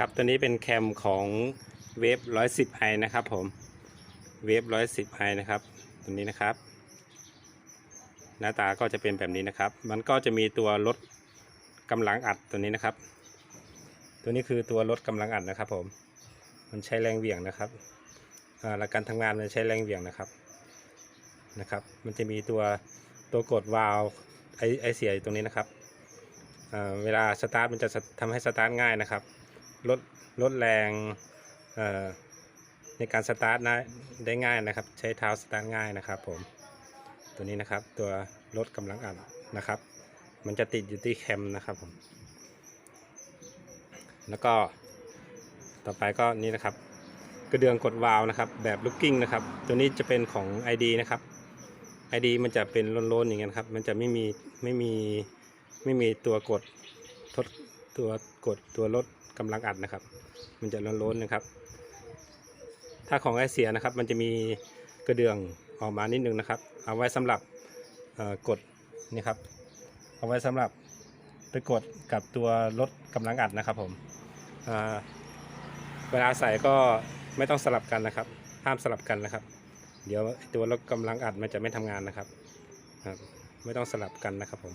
ครับตัวนี้เป็นแคมของเวฟร้อยสิบไอนะครับผมเวฟร้อยสิบไอนะครับตัวนี้นะครับ หน้าตาก็จะเป็นแบบนี้นะครับ มันก็จะมีตัวลดกำลังอัดตัวนี้นะครับ ตัวนี้คือตัวลดกำลังอัดนะครับ ผม มันใช้แรงเหวี่ยงนะครับหลักการทำงานมันใช้แรงเหวี่ยงนะครับนะครับ มันจะมีตัวตัวกดวาล์วไอไอเสียอยู่ตรงนี้นะครับเวลาสตาร์ทมันจะทำให้สตาร์ทง่ายนะครับ ลดลดแรงในการสตาร์ทนะได้ง่ายนะครับ ใช้เท้าสตาร์ทง่ายนะครับผมตัวนี้นะครับตัวลดกำลังอัดนะครับ มันจะติดอยู่ที่แคมนะครับผมแล้วก็ต่อไปก็นี่นะครับ กระเดื่องกดวาล์วนะครับ แบบลูกกิ้งนะครับ ตัวนี้จะเป็นของ ID นะครับ ID มันจะเป็นโลนๆอย่างเงี้ยครับ มันจะไม่มีไม่มีไม่มีตัวกดทด ตัวกดตัวลดกำลังอัดนะครับ มันจะโล้นๆนะครับ ถ้าของไอเสียนะครับ มันจะมีกระเดื่องออกมานิดนึงนะครับ เอาไว้สำหรับกดนี่ครับ เอาไว้สำหรับไปกดกับตัวลดกำลังอัดนะครับผมเวลาใส่ก็ไม่ต้องสลับกันนะครับ ห้ามสลับกันนะครับ เดี๋ยวตัวลดกำลังอัดมันจะไม่ทำงานนะครับ ไม่ต้องสลับกันนะครับผม